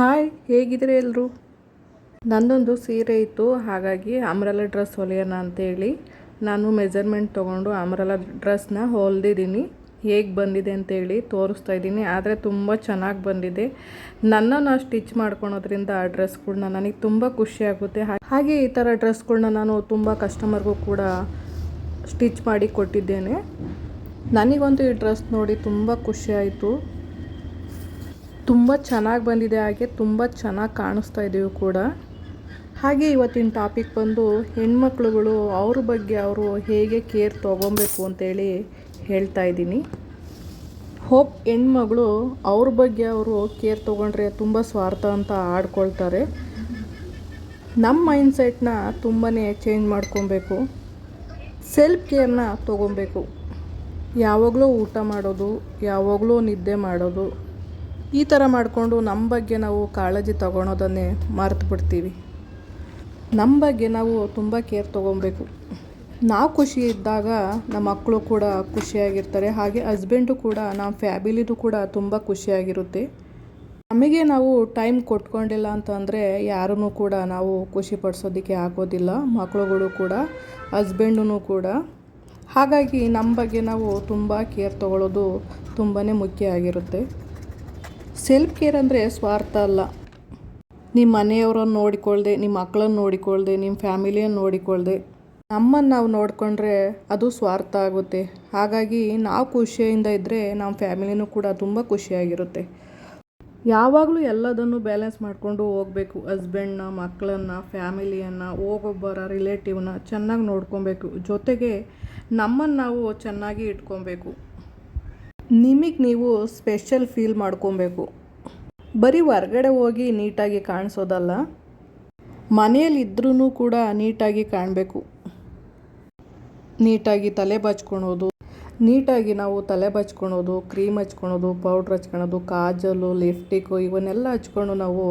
Hi ಹೇಗಿದ್ರೆ ಎಲ್ಲರೂ ನಂದೊಂದು ಸೀರೆ ಇತ್ತು, ಹಾಗಾಗಿ ಅಮ್ರಲ್ಲ ಡ್ರೆಸ್ ಹೊಲಿಯೋಣ ಅಂತೇಳಿ. ನಾನು ಮೆಜರ್ಮೆಂಟ್ ತೊಗೊಂಡು ಅಮ್ರಲ್ಲ ಡ್ರೆಸ್ನ ಹೊಲ್ದಿದ್ದೀನಿ. ಹೇಗೆ ಬಂದಿದೆ ಅಂತೇಳಿ ತೋರಿಸ್ತಾ ಇದ್ದೀನಿ, ಆದರೆ ತುಂಬ ಚೆನ್ನಾಗಿ ಬಂದಿದೆ. ನನ್ನ ನಾ ಸ್ಟಿಚ್ ಮಾಡ್ಕೊಳೋದ್ರಿಂದ ಆ ಡ್ರೆಸ್ಗಳನ್ನ ನನಗೆ ತುಂಬ ಖುಷಿಯಾಗುತ್ತೆ ಹಾಗೆ ಈ ಥರ ಡ್ರೆಸ್ಗಳನ್ನ ನಾನು ತುಂಬ ಕಸ್ಟಮರ್ಗೂ ಕೂಡ ಸ್ಟಿಚ್ ಮಾಡಿ ಕೊಟ್ಟಿದ್ದೇನೆ. ನನಗಂತೂ ಈ ಡ್ರೆಸ್ ನೋಡಿ ತುಂಬ ಖುಷಿಯಾಯಿತು ತುಂಬ ಚೆನ್ನಾಗಿ ಬಂದಿದೆ ಹಾಗೆ ತುಂಬ ಚೆನ್ನಾಗಿ ಕಾಣಿಸ್ತಾ ಇದ್ದೀವಿ ಕೂಡ. ಹಾಗೆ ಇವತ್ತಿನ ಟಾಪಿಕ್ ಬಂದು ಹೆಣ್ಮಕ್ಳುಗಳು ಅವ್ರ ಬಗ್ಗೆ ಅವರು ಹೇಗೆ ಕೇರ್ ತೊಗೊಬೇಕು ಅಂತೇಳಿ ಹೇಳ್ತಾ ಇದ್ದೀನಿ. ಹೋಪ್ ಹೆಣ್ಮಗಳು ಅವ್ರ ಬಗ್ಗೆ ಅವರು ಕೇರ್ ತೊಗೊಂಡ್ರೆ ತುಂಬ ಸ್ವಾರ್ಥ ಅಂತ ಆಡ್ಕೊಳ್ತಾರೆ. ನಮ್ಮ ಮೈಂಡ್ಸೆಟ್ನ ತುಂಬಾ ಚೇಂಜ್ ಮಾಡ್ಕೊಬೇಕು. ಸೆಲ್ಫ್ ಕೇರ್ನ ತೊಗೊಬೇಕು. ಯಾವಾಗಲೂ ಊಟ ಮಾಡೋದು, ಯಾವಾಗಲೂ ನಿದ್ದೆ ಮಾಡೋದು ಈ ಥರ ಮಾಡಿಕೊಂಡು ನಮ್ಮ ಬಗ್ಗೆ ನಾವು ಕಾಳಜಿ ತಗೊಳೋದನ್ನೇ ಮರೆತು ಬಿಡ್ತೀವಿ ನಮ್ಮ ಬಗ್ಗೆ ನಾವು ತುಂಬ ಕೇರ್ ತೊಗೊಬೇಕು. ನಾವು ಖುಷಿ ಇದ್ದಾಗ ನಮ್ಮ ಮಕ್ಕಳು ಕೂಡ ಖುಷಿಯಾಗಿರ್ತಾರೆ. ಹಾಗೆ ಹಸ್ಬೆಂಡು ಕೂಡ, ನಮ್ಮ ಫ್ಯಾಮಿಲಿದು ಕೂಡ ತುಂಬ ಖುಷಿಯಾಗಿರುತ್ತೆ. ನಮಗೆ ನಾವು ಟೈಮ್ ಕೊಟ್ಕೊಂಡಿಲ್ಲ ಅಂತಂದರೆ ಯಾರನ್ನೂ ಕೂಡ ನಾವು ಖುಷಿ ಪಡಿಸೋದಕ್ಕೆ ಆಗೋದಿಲ್ಲ. ಮಕ್ಕಳುಗಳು ಕೂಡ ಹಸ್ಬೆಂಡೂ ಕೂಡ. ಹಾಗಾಗಿ ನಮ್ಮ ಬಗ್ಗೆ ನಾವು ತುಂಬ ಕೇರ್ ತಗೊಳ್ಳೋದು ತುಂಬಾ ಮುಖ್ಯ ಆಗಿರುತ್ತೆ. ಸೆಲ್ಫ್ ಕೇರ್ ಅಂದರೆ ಸ್ವಾರ್ಥ ಅಲ್ಲ. ನಿಮ್ಮ ಮನೆಯವರನ್ನು ನೋಡಿಕೊಳ್ಳದೆ ನಿಮ್ಮ ಮಕ್ಕಳನ್ನು ನೋಡಿಕೊಳ್ಳದೆ ನಿಮ್ಮ ಫ್ಯಾಮಿಲಿಯನ್ನು ನೋಡಿಕೊಳ್ಳದೆ ನಮ್ಮನ್ನು ನಾವು ನೋಡಿಕೊಂಡ್ರೆ ಅದು ಸ್ವಾರ್ಥ ಆಗುತ್ತೆ. ಹಾಗಾಗಿ ನಾವು ಖುಷಿಯಿಂದ ಇದ್ದರೆ ನಮ್ಮ ಫ್ಯಾಮಿಲಿನೂ ಕೂಡ ತುಂಬ ಖುಷಿಯಾಗಿರುತ್ತೆ. ಯಾವಾಗಲೂ ಎಲ್ಲದನ್ನು ಬ್ಯಾಲೆನ್ಸ್ ಮಾಡಿಕೊಂಡು ಹೋಗಬೇಕು. ಹಸ್ಬೆಂಡ್ನ ಮಕ್ಕಳನ್ನು ಫ್ಯಾಮಿಲಿಯನ್ನು, ಹೋಗೊಬ್ಬರ ರಿಲೇಟಿವ್ನ ಚೆನ್ನಾಗಿ ನೋಡ್ಕೊಬೇಕು. ಜೊತೆಗೆ ನಮ್ಮನ್ನು ನಾವು ಚೆನ್ನಾಗಿ ಇಟ್ಕೊಬೇಕು. ನಿಮಗೆ ನೀವು ಸ್ಪೆಷಲ್ ಫೀಲ್ ಮಾಡ್ಕೊಬೇಕು. ಬರೀ ಹೊರ್ಗಡೆ ಹೋಗಿ ನೀಟಾಗಿ ಕಾಣಿಸೋದಲ್ಲ ಮನೆಯಲ್ಲಿದ್ರೂ ಕೂಡ ನೀಟಾಗಿ ಕಾಣಬೇಕು. ನೀಟಾಗಿ ತಲೆ ಬಚ್ಕೊಳೋದು, ನೀಟಾಗಿ ನಾವು ತಲೆ ಬಚ್ಕೊಳೋದು ಕ್ರೀಮ್ ಹಚ್ಕೊಳೋದು ಪೌಡ್ರ್ ಹಚ್ಕೊಳೋದು, ಕಾಜಲು ಲಿಫ್ಟಿಕ್ಕು ಇವನ್ನೆಲ್ಲ ಹಚ್ಕೊಂಡು ನಾವು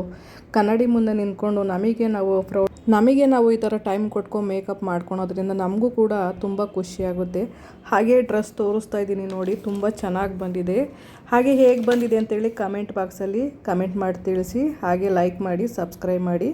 ಕನ್ನಡಿ ಮುಂದೆ ನಿಂತ್ಕೊಂಡು ನಮಗೆ ನಾವು ಪ್ರೌ ನಮಗೆ ನಾವು ಈ ಥರ ಟೈಮ್ ಕೊಟ್ಕೊಂಡು ಮೇಕಪ್ ಮಾಡ್ಕೊಳೋದ್ರಿಂದ ನಮಗೂ ಕೂಡ ತುಂಬ ಖುಷಿಯಾಗುತ್ತೆ ಹಾಗೆ ಡ್ರೆಸ್ ತೋರಿಸ್ತಾ ಇದ್ದೀನಿ ನೋಡಿ, ತುಂಬ ಚೆನ್ನಾಗಿ ಬಂದಿದೆ. ಹಾಗೆ ಹೇಗೆ ಬಂದಿದೆ ಅಂತೇಳಿ ಕಮೆಂಟ್ ಬಾಕ್ಸಲ್ಲಿ ಕಮೆಂಟ್ ಮಾಡಿ ತಿಳಿಸಿ, ಹಾಗೆ ಲೈಕ್ ಮಾಡಿ ಸಬ್ಸ್ಕ್ರೈಬ್ ಮಾಡಿ.